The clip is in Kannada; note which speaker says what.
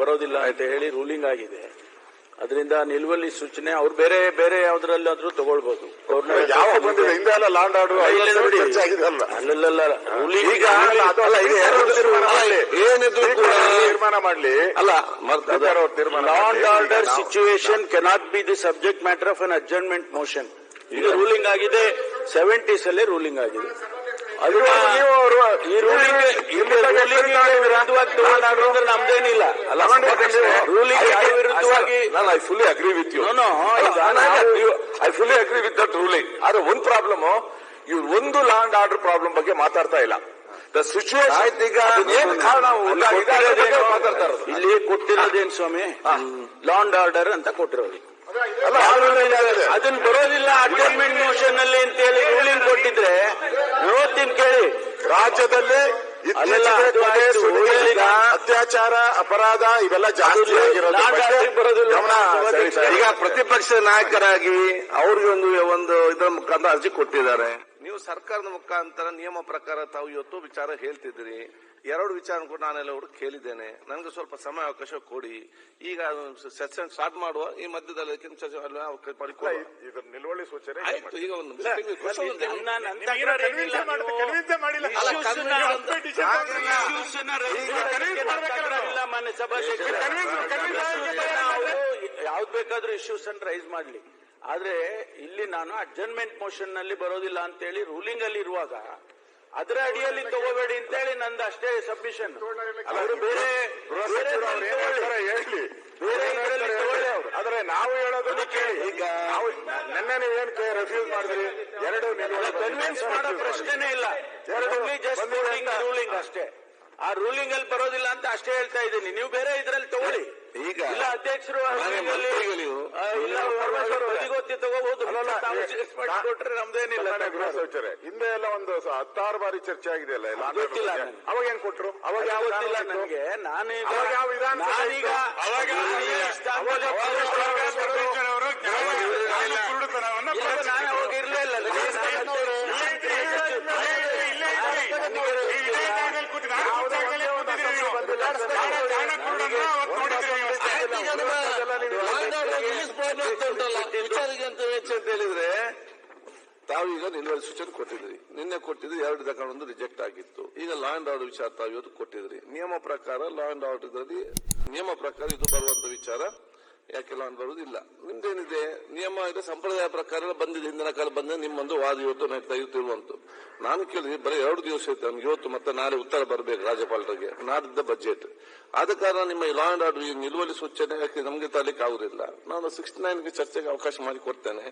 Speaker 1: ಬರೋದಿಲ್ಲ ಅಂತ ಹೇಳಿ ರೂಲಿಂಗ್ ಆಗಿದೆ. ಅದರಿಂದ ನಿಲುವಲ್ಲಿ ಸೂಚನೆ ಅವ್ರು ಬೇರೆ ಬೇರೆ ಯಾವ್ದ್ರಲ್ಲಾದ್ರೂ ತಗೊಳ್ಬಹುದು
Speaker 2: ಹಿಂದೆ ಎಲ್ಲ law and order
Speaker 1: situation cannot
Speaker 2: be ಆಗಿದೆ ಅಲ್ಲ.
Speaker 1: ಮ್ಯಾಟರ್ ಆಫ್
Speaker 2: ಈಗ ಅಲ್ಲ, ಮೋಷನ್ ಅಲ್ಲ, ಈಗ ಮಾಡ್ಲಿ? ಮಾಡ್ಲಿ.
Speaker 3: ಅಲ್ಲ
Speaker 2: ಮಾಡ್ಲಿ.
Speaker 1: ಇದು ರೂಲಿಂಗ್ ಆಗಿದೆ. ಸೆವೆಂಟೀಸ್ ಅಲ್ಲೇ ರೂಲಿಂಗ್ ಆಗಿದೆ. ಅದನ್ನ ಈ ರೂಲಿಂಗ್ ವಿರುದ್ಧವಾಗಿ ತಗೊಂಡ್ರು ನಮ್ದೇನಿಲ್ಲ
Speaker 3: ಅಲ್ಲ,
Speaker 1: ರೂಲಿಂಗ್ ವಿರುದ್ಧವಾಗಿ
Speaker 3: ನಾನು I fully agree with you I fully agree with that ruling ಆದ್ರೆ ಒಂದ್ ಪ್ರಾಬ್ಲಮ್ ಇವ್ರು ಒಂದು ಲ್ಯಾಂಡ್ ಆರ್ಡರ್ ಪ್ರಾಬ್ಲಮ್ ಬಗ್ಗೆ ಮಾತಾಡ್ತಾ ಇಲ್ಲ. ದ ಸಿಚುವೇಶನ್
Speaker 1: ಈಗ ಇಲ್ಲಿ ಕೊಟ್ಟಿರೋದೇನ್ ಸ್ವಾಮಿ? ಲಾಂಡ್ ಆರ್ಡರ್ ಅಂತ ಕೊಟ್ಟಿರೋದು.
Speaker 2: ಅಲ್ಲ, ಆರ್ಡರ್ ಅದನ್
Speaker 1: ಅದನ್ನ ಬರೋದಿಲ್ಲ ಅಡ್ಜಸ್ಟ್ಮೆಂಟ್ ಮೋಷನ್ ಅಲ್ಲಿ ಅಂತ ಹೇಳಿ ರೂಲಿಂಗ್ ಕೊಟ್ಟಿದ್ರೆ ಇವತ್ತಿನ ಕೇಳಿ
Speaker 2: ರಾಜ್ಯದಲ್ಲಿ ಅತ್ಯಾಚಾರ ಅಪರಾಧ ಇವೆಲ್ಲ ಜಾಸ್ತಿ.
Speaker 3: ಈಗ ಪ್ರತಿಪಕ್ಷ ನಾಯಕರಾಗಿ ಅವ್ರಿಗೆ ಒಂದು ಒಂದು ಇದರ ಮುಖಾಂತರ ಅರ್ಜಿ ಕೊಟ್ಟಿದ್ದಾರೆ. ನೀವು ಸರ್ಕಾರದ ಮುಖಾಂತರ ನಿಯಮ ಪ್ರಕಾರ ತಾವು ಇವತ್ತು ವಿಚಾರ ಹೇಳ್ತಿದ್ರಿ ಎರಡು ವಿಚಾರ ಕೂಡ ನಾನೆಲ್ಲ ಹುಡುಕಿ ಕೇಳಿದ್ದೇನೆ ನನಗೆ ಸ್ವಲ್ಪ ಸಮಯ ಅವಕಾಶ ಕೊಡಿ ಈಗ ಸೆಷನ್ ಸ್ಟಾರ್ಟ್ ಮಾಡುವ ಈ ಮಧ್ಯದಲ್ಲಿ
Speaker 2: ನಿಲುವಳಿ ಸೂಚನೆ
Speaker 3: ಆಯ್ತು ಈಗ ಒಂದು
Speaker 1: ಯಾವ್ದು ಬೇಕಾದ್ರೂ ಇಶ್ಯೂಸ್ ಅನ್ನು ರೈಸ್ ಮಾಡ್ಲಿ ಆದ್ರೆ ಇಲ್ಲಿ ನಾನು ಅಡ್ಜರ್ನ್ಮೆಂಟ್ ಮೋಷನ್ನಲ್ಲಿ ಬರೋದಿಲ್ಲ ಅಂತೇಳಿ ರೂಲಿಂಗ್ ಅಲ್ಲಿ ಇರುವಾಗ ಅದರ ಅಡಿಯಲ್ಲಿ ತಗೋಬೇಡಿ ಅಂತೇಳಿ ನಂದು ಅಷ್ಟೇ ಸಬ್ಮಿಷನ್ ಬೇರೆ
Speaker 2: ಹೇಳಿ.
Speaker 1: ಬೇರೆ.
Speaker 2: ಆದ್ರೆ ನಾವು ಹೇಳೋದನ್ನು ಕೇಳಿ. ಈಗ ನಾವು ನಿನ್ನೆ ನೀವೇನ್ ರೆಫ್ಯೂಸ್ ಮಾಡಿದ್ರಿ? ಎರಡು
Speaker 1: ಕನ್ವಿನ್ಸ್ ಮಾಡೋ ಪ್ರಶ್ನೆನೇ ಇಲ್ಲ.
Speaker 2: ಎರಡು
Speaker 1: ಜಸ್ಟ್ ರೂಲಿಂಗ್ ಅಷ್ಟೇ. ಆ ರೂಲಿಂಗ್ ಅಲ್ಲಿ ಬರೋದಿಲ್ಲ ಅಂತ ಅಷ್ಟೇ ಹೇಳ್ತಾ ಇದ್ದೀನಿ. ನೀವು ಬೇರೆ ಇದ್ರಲ್ಲಿ ತಗೊಳ್ಳಿ.
Speaker 3: ಈಗ
Speaker 1: ಇಲ್ಲ ಅಧ್ಯಕ್ಷರು
Speaker 2: ಏ-
Speaker 1: ನಮ್ದೇನಿಲ್ಲ
Speaker 2: ಗೃಹ ಸಚಿವರೇ ಹಿಂದೆ ಎಲ್ಲ ಒಂದು ಹತ್ತಾರು ಬಾರಿ ಚರ್ಚೆ ಆಗಿದೆ ಅಲ್ಲ
Speaker 1: ಗೊತ್ತಿಲ್ಲ
Speaker 2: ಅವಾಗ ಏನ್ ಕೊಟ್ರು?
Speaker 1: ಅವಾಗ
Speaker 2: ಯಾವ
Speaker 1: ಯಾವತ್ತಿಲ್ಲ? ನನಗೆ. ನಾನೀಗ
Speaker 2: ಯಾವ ವಿಧಾನಸಭೆ
Speaker 1: ನಾನೀಗ
Speaker 2: ಇತ್ತು? ಅವಾಗ
Speaker 1: ನಾನೀಗ ಇಷ್ಟಾದ್ಮೇಲೆ ಇಲ್ಲ, ನಾನು ಅವಾಗ ಇರ್ಲೇ ಇಲ್ಲ ನನಗೆ ನಾನು
Speaker 3: ಅಂತ ಹೇಳಿದ್ರೆ ತಾವೀಗ ನಿಲುವಳಿ ಸೂಚನೆ ಕೊಟ್ಟಿದ್ರಿ. ನಿನ್ನೆ ಕೊಟ್ಟಿದ್ರಿ ಎರಡು ತಗೊಂಡು ರಿಜೆಕ್ಟ್ ಆಗಿತ್ತು. ಈಗ ಲಾ ಅಂಡ್ ಆರ್ಡರ್ ವಿಚಾರ ತಾವು ಕೊಟ್ಟಿದ್ರಿ. ನಿಯಮ ಪ್ರಕಾರ ಲಾ ಅಂಡ್ ಆರ್ಡರ್ ನಿಯಮ ಪ್ರಕಾರ ಇದು ಬರುವಂತ ವಿಚಾರ. ಯಾಕೆ ಅಂತ ಬರುವುದಿಲ್ಲ. ನಿಮ್ದೇನಿದೆ ನಿಯಮ ಇದೆ, ಸಂಪ್ರದಾಯ ಪ್ರಕಾರ ಬಂದಿದೆ, ಹಿಂದಿನ ಕಾಲ ಬಂದ ನಿಮ್ಮೊಂದು ವಾದ ಇವತ್ತು ನಡೀತಾ ತೆಗೆಯುತ್ತಿರುವಂತು ನಾನು ಕೇಳಿದ್ರೆ ಬರೀ ಎರಡು ದಿವಸ ಇತ್ತು, ನಮ್ಗೆ ಇವತ್ತು ಮತ್ತೆ ನಾಳೆ ಉತ್ತರ ಬರಬೇಕು ರಾಜ್ಯಪಾಲರಿಗೆ, ನಾಡಿದ್ದ ಬಜೆಟ್ ಆದ ಕಾರಣ ನಿಮ್ಮ ಲಾ ಅಂಡ್ ಆರ್ಡರ್ ನಿಲುವಳಿ ಸೂಚನೆ ಯಾಕೆ ನಮಗೆ ತರಲಿಕ್ಕೆ ಆಗುದಿಲ್ಲ ನಾನು ಸಿಕ್ಸ್ಟಿ ನೈನ್ಗೆ ಚರ್ಚೆಗೆ ಅವಕಾಶ ಮಾಡಿ ಕೊಡ್ತೇನೆ